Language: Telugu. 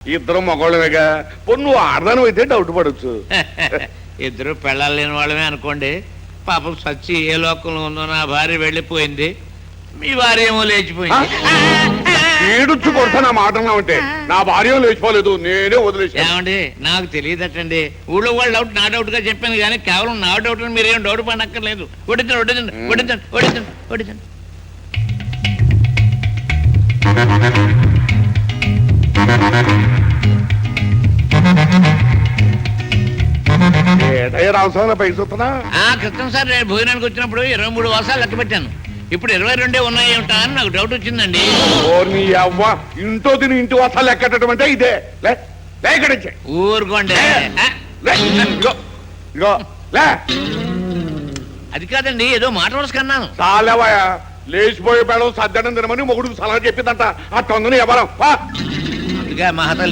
ఇద్దరు మగవాళ్ళమేగా పొన్ను నువ్వు ఆడదానం అయితే డౌట్ పడవచ్చు ఇద్దరు పెళ్ళాలు లేని వాళ్ళమే అనుకోండి. పాపం సచ్చి ఏ లోకంలో ఉందో నా భార్య వెళ్ళిపోయింది. మీ భార్య ఏమో లేచిపోయింది ఏడుచ్చు కొడతా నా మాట అంటే నా భార్య లేచిపోలేదు నేనే వదిలేసాను ఏమండి నాకు తెలియదటండి. ఊళ్ళో వాళ్ళ డౌట్ నా డౌట్గా చెప్పాను కానీ కేవలం నా డౌట్ మీరేం డౌట్ పడక్కర్లేదు వడ్డించండి వడ్డించండి వడ్డించండి వడ్డించండి వడ్డించండి ఏటయ్య రామస్వామి పైకి చూస్తున్నా? ఆ క్రితం సార్ నేను భోజనానికి వచ్చినప్పుడు ఇరవై మూడు వర్షాలు లెక్క పెట్టాను. ఇప్పుడు ఇరవై రెండే ఉన్నాయి ఏమిటా అని నాకు డౌట్ వచ్చిందండి. ఓ నీ అవ్వ ఇంటో తిని ఇంటి వస్తా లెక్కటం అంటే ఇదే. లే లే ఇక్కడి నుంచి. ఊరుకోండి. ఆ, లే లే. అది కాదండి ఏదో మాట వరుస కన్నాను. చాలేవయ్యా లేచిపోయే పేడం సద్దడం తినమని మొగుడు సలహా చెప్పిందంట. ఆ తొందని ఎవరం? అందుకే మహతల్ని